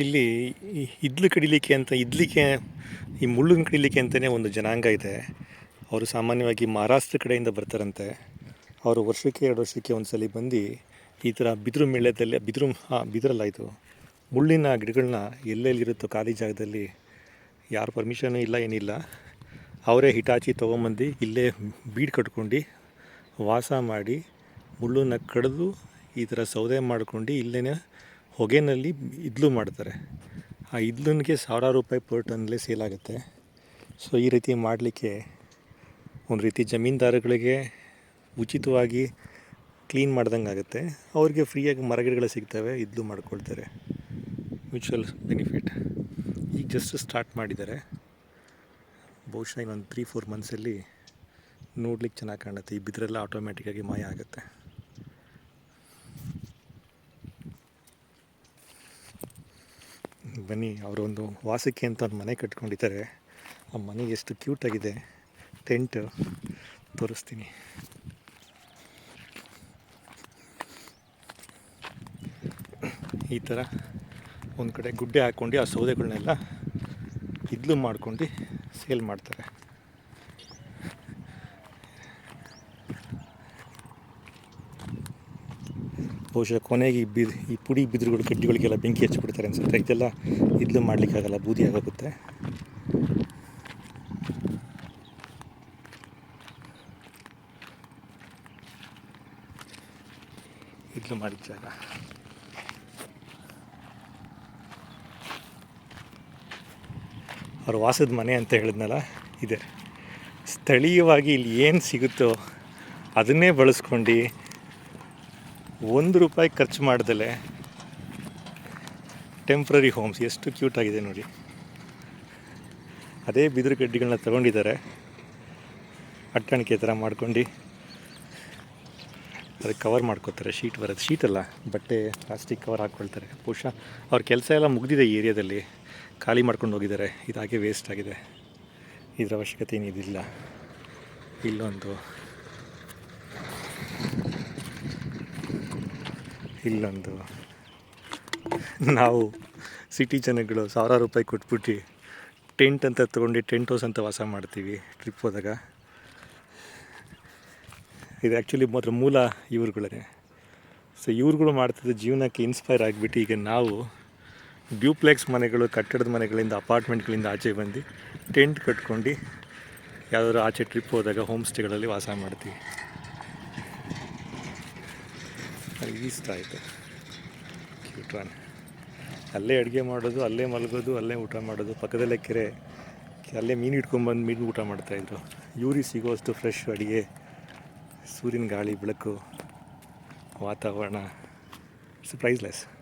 ಇಲ್ಲಿ ಇದ್ಲು ಕಡಿಲಿಕ್ಕೆ ಅಂತ ಇದ್ಲಿಕ್ಕೆ ಈ ಮುಳ್ಳನ್ನು ಕಡಿಲಿಕ್ಕೆ ಅಂತಲೇ ಒಂದು ಜನಾಂಗ ಇದೆ. ಅವರು ಸಾಮಾನ್ಯವಾಗಿ ಮಹಾರಾಷ್ಟ್ರ ಕಡೆಯಿಂದ ಬರ್ತಾರಂತೆ. ಅವರು ವರ್ಷಕ್ಕೆ ಎರಡು ವರ್ಷಕ್ಕೆ ಒಂದು ಸಲ ಬಂದು ಈ ಥರ ಬಿದಿರು ಮೇಳದಲ್ಲಿ, ಬಿದಿರು, ಹಾಂ, ಬಿದಿರಲ್ಲ ಇದು, ಮುಳ್ಳಿನ ಗಿಡಗಳನ್ನ ಎಲ್ಲೆಲ್ಲಿರುತ್ತೋ ಖಾಲಿ ಜಾಗದಲ್ಲಿ ಯಾರು ಪರ್ಮಿಷನು ಇಲ್ಲ, ಏನಿಲ್ಲ. ಅವರೇ ಹಿಟಾಚಿ ತೊಗೊಂಬಂದು ಇಲ್ಲೇ ಬೀಡ್ ಕಟ್ಕೊಂಡು ವಾಸ ಮಾಡಿ ಮುಳ್ಳನ್ನು ಕಡಿದು ಈ ಥರ ಸೌದೆ ಮಾಡ್ಕೊಂಡು ಇಲ್ಲೇ ಹೊಗೆನಲ್ಲಿ ಇದ್ಲು ಮಾಡ್ತಾರೆ. ಆ ಇದ್ಲಿಗೆ ಸಾವಿರಾರು ರೂಪಾಯಿ ಪರ್ ಟನ್ಲೇ ಸೇಲ್ ಆಗುತ್ತೆ. ಸೊ ಈ ರೀತಿ ಮಾಡಲಿಕ್ಕೆ ಒಂದು ರೀತಿ ಜಮೀನ್ದಾರಗಳಿಗೆ ಉಚಿತವಾಗಿ ಕ್ಲೀನ್ ಮಾಡ್ದಂಗೆ ಆಗುತ್ತೆ. ಅವ್ರಿಗೆ ಫ್ರೀಯಾಗಿ ಮರಗಿಡಗಳು ಸಿಗ್ತವೆ, ಇದ್ಲು ಮಾಡ್ಕೊಳ್ತಾರೆ. ಮ್ಯೂಚುವಲ್ ಬೆನಿಫಿಟ್ ಈಗ ಜಸ್ಟ್ ಸ್ಟಾರ್ಟ್ ಮಾಡಿದ್ದಾರೆ. ಬಹುಶಃ ಇನ್ನೊಂದು ತ್ರೀ ಫೋರ್ ಮಂತ್ಸಲ್ಲಿ ನೋಡ್ಲಿಕ್ಕೆ ಚೆನ್ನಾಗಿ ಕಾಣುತ್ತೆ. ಈ ಬಿದ್ರೆಲ್ಲ ಆಟೋಮ್ಯಾಟಿಕ್ಕಾಗಿ ಮಾಯ ಆಗುತ್ತೆ. ಬನ್ನಿ ಅವರೊಂದು ವಾಸಕ್ಕೆ ಅಂತ ಒಂದು ಮನೆ ಕಟ್ಕೊಂಡಿದ್ದಾರೆ. ಆ ಮನೆ ಎಷ್ಟು ಕ್ಯೂಟಾಗಿದೆ ಟೆಂಟ್ ತೋರಿಸ್ತೀನಿ. ಈ ಥರ ಒಂದು ಕಡೆ ಗುಡ್ಡೆ ಹಾಕ್ಕೊಂಡು ಆ ಸೌದೆಗಳನ್ನೆಲ್ಲ ಇದ್ಲು ಮಾಡ್ಕೊಂಡು ಸೇಲ್ ಮಾಡ್ತಾರೆ. ಬಹುಶಃ ಕೊನೆಗೆ ಈ ಬಿದ್, ಈ ಪುಡಿ ಬಿದಿರುಗಳು, ಕಡ್ಡಿಗಳಿಗೆಲ್ಲ ಬೆಂಕಿ ಹಚ್ಚಿಬಿಡ್ತಾರೆ ಅನ್ಸುತ್ತೆ. ಇದೆಲ್ಲ ಇದ್ಲು ಮಾಡಲಿಕ್ಕಾಗಲ್ಲ ಬೂದಿ ಆಗೋಗುತ್ತೆ. ಇದ್ಲು ಮಾಡಿದ ಜಾಗ. ಅವ್ರ ವಾಸದ ಮನೆ ಅಂತ ಹೇಳಿದ್ನಲ್ಲ, ಇದೆ. ಸ್ಥಳೀಯವಾಗಿ ಇಲ್ಲಿ ಏನು ಸಿಗುತ್ತೋ ಅದನ್ನೇ ಬಳಸ್ಕೊಂಡು ಒಂದು ರೂಪಾಯಿ ಖರ್ಚು ಮಾಡ್ದಲೆ ಟೆಂಪ್ರರಿ ಹೋಮ್ಸ್ ಎಷ್ಟು ಕ್ಯೂಟ್ ಆಗಿದೆ ನೋಡಿ. ಅದೇ ಬಿದಿರು ಗಡ್ಡಿಗಳನ್ನ ತಗೊಂಡಿದ್ದಾರೆ. ಅಟ್ಟಣಿಕೆ ಥರ ಮಾಡ್ಕೊಂಡು ಅದಕ್ಕೆ ಕವರ್ ಮಾಡ್ಕೋತಾರೆ. ಶೀಟ್ ಬರೋದು. ಶೀಟ್ ಅಲ್ಲ, ಬಟ್ಟೆ ಪ್ಲಾಸ್ಟಿಕ್ ಕವರ್ ಹಾಕ್ಕೊಳ್ತಾರೆ. ಬಹುಶಃ ಅವ್ರ ಕೆಲಸ ಎಲ್ಲ ಮುಗಿದಿದೆ ಈ ಏರಿಯಾದಲ್ಲಿ. ಖಾಲಿ ಮಾಡ್ಕೊಂಡು ಹೋಗಿದ್ದಾರೆ. ಇದಾಗೆ ವೇಸ್ಟ್ ಆಗಿದೆ. ಇದರ ಅವಶ್ಯಕತೆ ಏನಿದಿಲ್ಲ. ಇಲ್ಲೊಂದು ಇಲ್ಲೊಂದು. ನಾವು ಸಿಟಿ ಜನಗಳು ಸಾವಿರಾರು ರೂಪಾಯಿ ಕೊಟ್ಬಿಟ್ಟು ಟೆಂಟ್ ಅಂತ ತೊಗೊಂಡು ಟೆಂಟ್ ಹೌಸ್ ಅಂತ ವಾಸ ಮಾಡ್ತೀವಿ ಟ್ರಿಪ್ ಹೋದಾಗ. ಇದು ಆ್ಯಕ್ಚುಲಿ ಮಾತ್ರ ಮೂಲ ಇವ್ರುಗಳೇ. ಸೊ ಇವ್ರುಗಳು ಮಾಡ್ತಿದ್ದ ಜೀವನಕ್ಕೆ ಇನ್ಸ್ಪೈರ್ ಆಗಿಬಿಟ್ಟು ಈಗ ನಾವು ಡ್ಯೂಪ್ಲೆಕ್ಸ್ ಮನೆಗಳು, ಕಟ್ಟಡದ ಮನೆಗಳಿಂದ ಅಪಾರ್ಟ್ಮೆಂಟ್ಗಳಿಂದ ಆಚೆ ಬಂದು ಟೆಂಟ್ ಕಟ್ಕೊಂಡು ಯಾವುದಾದ್ರು ಆಚೆ ಟ್ರಿಪ್ ಹೋದಾಗ ಹೋಮ್ ಸ್ಟೇಗಳಲ್ಲಿ ವಾಸ ಮಾಡ್ತೀವಿ. ಇಷ್ಟ ಆಯಿತು. ಕ್ಯೂಟ್ ಒನ್ ಅಲ್ಲೇ ಅಡುಗೆ ಮಾಡೋದು, ಅಲ್ಲೇ ಮಲಗೋದು, ಅಲ್ಲೇ ಊಟ ಮಾಡೋದು, ಪಕ್ಕದಲ್ಲೇ ಕೆರೆ, ಅಲ್ಲೇ ಮೀನು ಇಟ್ಕೊಂಬಂದು ಮೀನು ಊಟ ಮಾಡ್ತಾಯಿದ್ರು ಇವ್ರಿಗೆ ಸಿಗೋಷ್ಟು ಫ್ರೆಶ್ ಅಡುಗೆ, ಸೂರ್ಯನ ಗಾಳಿ, ಬೆಳಕು, ವಾತಾವರಣ ಸರ್ಪ್ರೈಸ್ಲೆಸ್ ಪ್ರೈಸ್ಲೆಸ್